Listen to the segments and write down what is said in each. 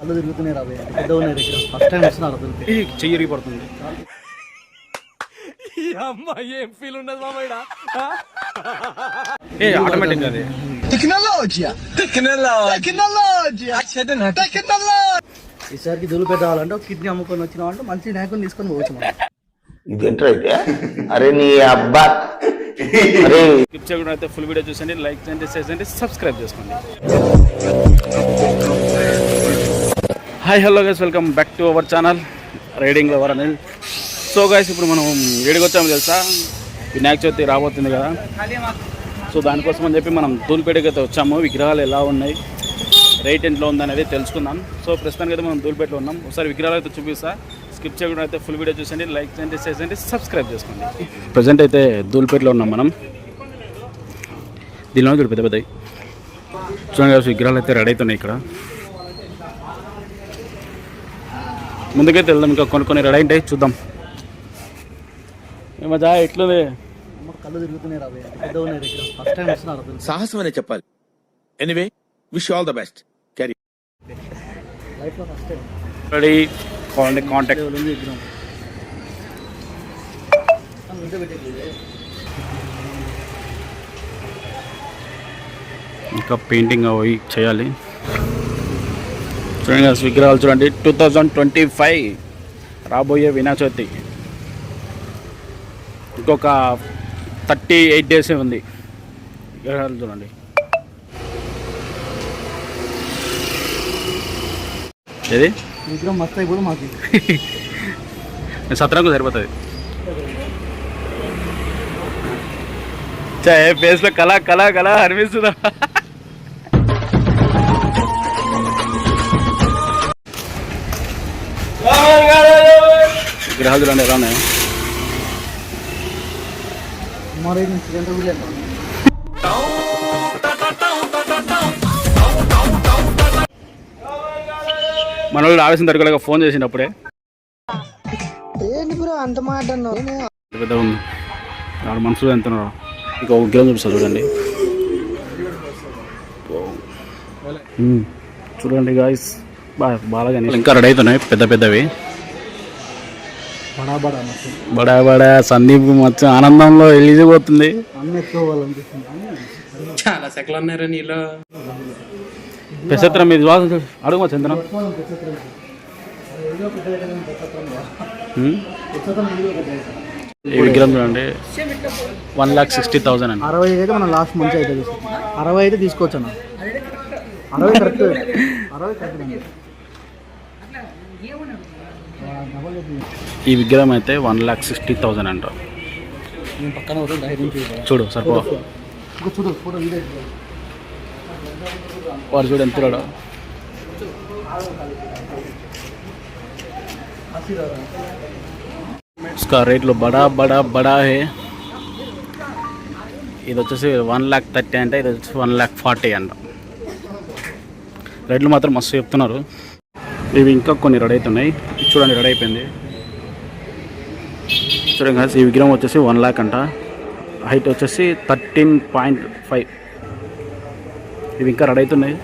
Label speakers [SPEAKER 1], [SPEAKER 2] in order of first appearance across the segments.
[SPEAKER 1] కళ్ళు తిరుగుతున్నాయి రాబోయే పెద్ద ఉన్నాయి దగ్గర. ఫస్ట్ టైం వస్తున్నారు అతనికి
[SPEAKER 2] చెయ్యి ఇరిగి పడుతుంది. ఏ ఆటోమేటిక్ అది.
[SPEAKER 3] Tecnologia! Tecnologia! Tecnologia! Tecnologia!
[SPEAKER 1] ఈసారికి దులు పెద్ద కావాలంటే ఒక కిడ్నీ అమ్ముకొని వచ్చినాం అంటే మంచి నాయకుని తీసుకొని పోవచ్చు మనం.
[SPEAKER 4] ఇదేంటైతే అరే నీ అబ్బా. అరే.
[SPEAKER 2] స్కిప్ చేయకుండా అయితే ఫుల్ వీడియో చూసండి లైక్ చేయండి షేర్ చేయండి సబ్స్క్రైబ్ చేసుకోండి. Hi hello guys welcome back to our channel riding lover అనేది సో గైస్ ఇప్పుడు మనం ఏడికి వచ్చాము తెలుసా? వినాయక చవితి రాబోతుంది కదా. సో దానికోసం అని చెప్పి మనం దూల్పేటకి అయితే వచ్చాము. విగ్రహాలు ఎలా ఉన్నాయి? రేట్ ఎంట్లో ఉందనేది తెలుసుకుందాం. సో ప్రస్తుతానికి అయితే మనం దూల్పేటలో ఉన్నాం. ఒకసారి విగ్రహాలు అయితే చూపిస్తా. స్కిప్ చేయకుండా అయితే ఫుల్ వీడియో చూసండి లైక్ చేయండి షేర్ చేయండి సబ్స్క్రైబ్ చేసుకోండి. ప్రజెంట్ అయితే దూల్పేటలో ఉన్నాం మనం. దీనిలో చూడు పెద్ద పెద్దవి. చూడండి విగ్రహాలు అయితే రెడీ అవుతున్నాయి ఇక్కడ. ముందుకైతే వెళ్దాం ఇంకా కొన్ని కొన్ని రెడీ ఉంటాయి చూద్దాం. ఏమజా ఎట్లుంది?
[SPEAKER 1] అమ్మ కళ్ళు తిరుగుతున్నాయి ఫస్ట్ టైం వస్తున్నారు
[SPEAKER 5] సాహసం అనే చెప్పాలి. Anyway wish all the best carry
[SPEAKER 1] లైఫ్లో ఫస్ట్ టైం
[SPEAKER 2] రెడీ కాంటాక్ట్
[SPEAKER 1] పెట్టేది
[SPEAKER 2] ఇంకా పెయింటింగ్ అవి చేయాలి. Guys, విగ్రహాలు చూడండి. టూ థౌజండ్ ట్వంటీ ఫైవ్ రాబోయే వినాయక చవితి ఇంకొక థర్టీ ఎయిట్ డేసే ఉంది. విగ్రహాలు చూడండి. ఏది?
[SPEAKER 1] విగ్రహం మస్తు అయిపోదు మాకు.
[SPEAKER 2] సత్రంకు సరిపోతుంది. చే ఫేస్లో కళ కళ కళ అనిపిస్తుందా? విగ్రహాలు చూడండి ఎలా ఉన్నాయి మన వాళ్ళు ఆవేశం తరగలేక ఫోన్ చేసినప్పుడే.
[SPEAKER 3] అంత మాట అన్నావు?
[SPEAKER 2] పెద్ద ఉంది. ఆడ మనుషులు ఎంత ఉన్నారు. ఇంకా ఒక విగ్రహం చూపిస్తా చూడండి. చూడండి గాయస్ బాగా బాగా ఇంకా రెడీ అవుతున్నాయి పెద్ద పెద్దవి.
[SPEAKER 1] బడా బడా
[SPEAKER 2] సందీప్ మొత్తం ఆనందంలో వెళ్ళిపోతుంది
[SPEAKER 6] చాలా సెకలు ఉన్నారా నీలో.
[SPEAKER 2] పెసత్రం ఇది వాసన. అడుగు చంద్రం. ఈ విగ్రహం చూడండి. వన్ లాక్ సిక్స్టీ థౌసండ్ అండి.
[SPEAKER 1] అరవై అయితే మనం లాస్ట్ మంచి అయితే తీసుకుంటాం అరవై అయితే తీసుకోవచ్చు అన్న అరవై కరెక్ట్. అరవై కరెక్ట్
[SPEAKER 2] ఈ విగ్రహం అయితే వన్ ల్యాక్ సిక్స్టీ థౌజండ్ అంట. చూడు సరిపో.
[SPEAKER 1] వారు చూడు.
[SPEAKER 2] ఎంత ఇసుకా రేట్లు బడా బడా బడా హే. ఇది వచ్చేసి వన్ ల్యాక్ థర్టీ అంటే ఇది వచ్చేసి వన్ ల్యాక్ ఫార్టీ అంట. రేట్లు మాత్రం మస్తు చెప్తున్నారు. ఇవి ఇంకా కొన్ని రెడీ అవుతున్నాయి. చూడండి రెడీ అయిపోయింది. చూడండి guys, ఈ విగ్రహం వచ్చేసి వన్ ల్యాక్ అంట. హైట్ వచ్చేసి థర్టీన్ పాయింట్ ఫైవ్ ఇవి ఇంకా రెడీ అవుతున్నాయి.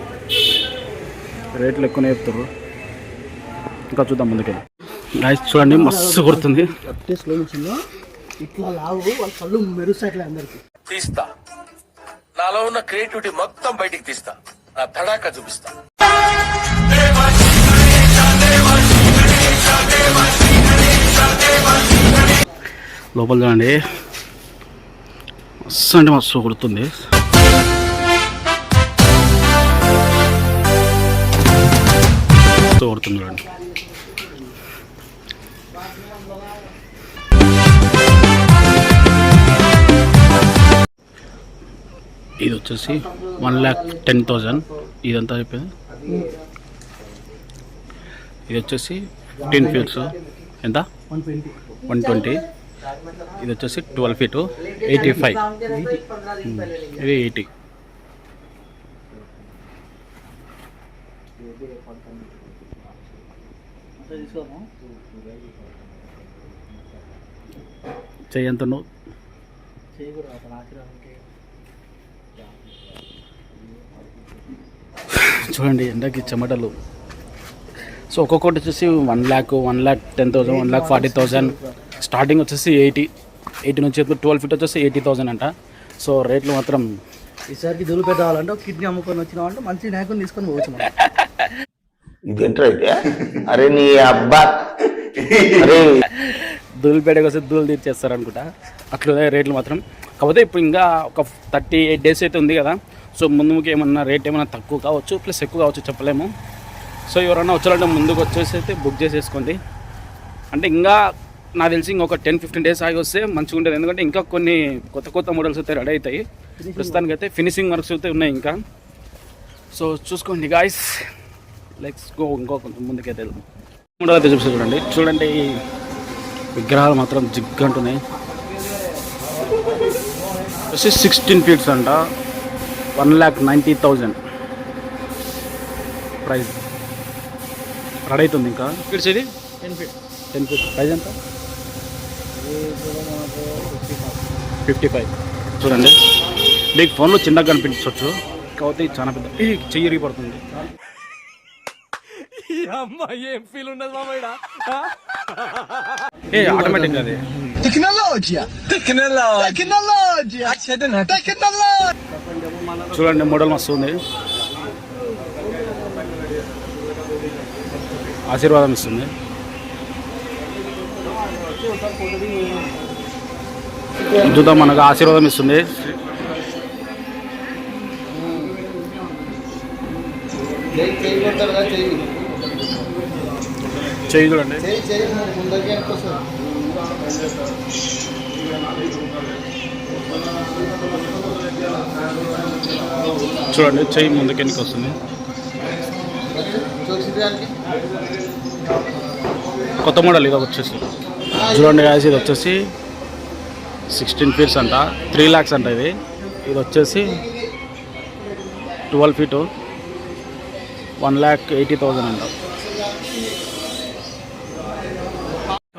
[SPEAKER 2] రేట్లు ఎక్కువనే చెప్తారు ఇంకా చూద్దాం ముందుకే గాయస్ చూడండి మస్తు కుడుతుంది
[SPEAKER 1] ఇట్లా లావు వాళ్ళ కళ్ళు మెరుస్తాయి అందరికి
[SPEAKER 5] తీస్తా. నాలో ఉన్న క్రియేటివిటీ మొత్తం బయటికి తీస్తా. నా తడాక చూపిస్తా.
[SPEAKER 2] లోపల చూడండి. మస్తు అంటే మస్తు కొడుతుంది. మస్తు కొడుతుంది చూడండి. ఇది వచ్చేసి వన్ ల్యాక్ టెన్ థౌజండ్. ఇదంతా అయిపోయింది ఇది వచ్చేసి ఫిఫ్టీన్ ఫీట్స్ ఎంత?
[SPEAKER 1] వన్ ట్వంటీ
[SPEAKER 2] ఇది వచ్చేసి ట్వెల్వ్ ఫీటు ఎయిటీ ఫైవ్ ఇది ఎయిటీ
[SPEAKER 1] తీసుకోము
[SPEAKER 2] చెయ్యి ఎంత నువ్వు
[SPEAKER 1] చేయకూడదు అతను ఆశీర్వాదానికి
[SPEAKER 2] చూడండి ఎండకి చెమటలు. సో ఒక్కొక్కటి వచ్చేసి one lakh one lakh ten thousand one lakh forty thousand starting వచ్చేసి ఎయిటీ ఎయిటీ నుంచి ట్వెల్వ్ ఫీట్ వచ్చేసి ఎయిటీ థౌసండ్ అంట. సో రేట్లు మాత్రం
[SPEAKER 1] ఈసారికి దులిపేట కావాలంటే ఒక కిడ్నీ అమ్ముకొని వచ్చినావు అంటే మంచి నాయకుని తీసుకొని పోవచ్చు
[SPEAKER 4] అయితే? అరే నీ అబ్బా.
[SPEAKER 2] దూలిపేటకి వస్తే దూలు తీర్చేస్తారు అనుకుంటా. అట్లా రేట్లు మాత్రం. కాకపోతే ఇప్పుడు ఇంకా ఒక థర్టీ ఎయిట్ డేస్ అయితే ఉంది కదా. సో ముందు ముందుకు ఏమన్నా రేట్ ఏమన్నా తక్కువ కావచ్చు ప్లస్ ఎక్కువ కావచ్చు చెప్పలేము. సో ఎవరన్నా వచ్చారంటే ముందుకు వచ్చేసి అయితే బుక్ చేసేసుకోండి. అంటే ఇంకా నాకు తెలిసి ఇంకొక టెన్ ఫిఫ్టీన్ డేస్ ఆగి వస్తే మంచిగా ఉంటుంది. ఎందుకంటే ఇంకా కొన్ని కొత్త కొత్త మోడల్స్ అయితే రెడీ అవుతాయి. ప్రస్తుతానికి అయితే ఫినిషింగ్ వర్క్స్ అయితే ఉన్నాయి ఇంకా. సో చూసుకోండి గాయస్ లెట్స్ గో ఇంకో కొంచెం ముందుకైతే వెళ్దాం. మూడో అయితే చూపిస్తా చూడండి. చూడండి ఈ విగ్రహాలు మాత్రం జిగ్గంటున్నాయి. వచ్చి సిక్స్టీన్ ఫీట్స్ అంట. One lakh ninety thousand price ready అవుతుంది ఇంకా. ఫీట్స్ ఇది ten feet ten feet price ఎంత? ఫిఫ్టీ ఫైవ్ చూడండి. మీకు ఫోన్లో చిన్నగా కనిపించవచ్చు కాకపోతే చాలా పెద్ద చెయ్యి పడుతుంది ఏ ఆటోమేటిక్ అది! చూడండి మోడల్ మస్తు ఉంది. ఆశీర్వాదం ఇస్తుంది. చూద్దాం మనకు ఆశీర్వాదం ఇస్తుంది. చెయ్యి చూడండి. చూడండి చెయ్యి ముందుకెనికి వస్తుంది? కొత్త మోడల్ ఇది వచ్చేసి. చూడండి guys, ఇది వచ్చేసి సిక్స్టీన్ ఫీట్స్ అంట త్రీ ల్యాక్స్ అంట ఇది. ఇది వచ్చేసి twelve feet one lakh eighty thousand అంట.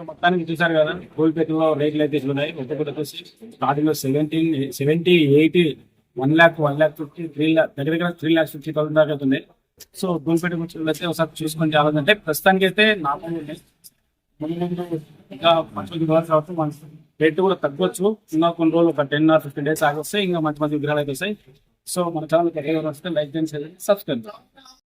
[SPEAKER 2] మొత్తానికి చూసారు కదా గోల్పేటలో రేట్లు అయితే ఇట్లున్నాయి. ఒక్కొక్కటి వచ్చేసి స్టార్టింగ్లో seventeen seventy eighty one lakh one lakh fifty three lakh దగ్గర దగ్గర త్రీ ల్యాక్స్ ఫిఫ్టీ థౌసండ్ దాకా అవుతుంది సో దూపేట గురించి అయితే ఒకసారి చూసుకొని చాలా ప్రస్తుతానికి అయితే నాకు ముందు ముందు ఇంకా మంచి మంచి విగ్రహాలు రావచ్చు మంచి రేట్ కూడా తగ్గొచ్చు. ఇంకా కొన్ని రోజులు ఒక టెన్ ఆర్ ఫిఫ్టీన్ డేస్ ఆగిస్తాయి ఇంకా మంచి మంచి విగ్రహాలు అయితే వస్తాయి. సో మన ఛానల్ వస్తే లైక్ చేయండి సబ్స్క్రైబ్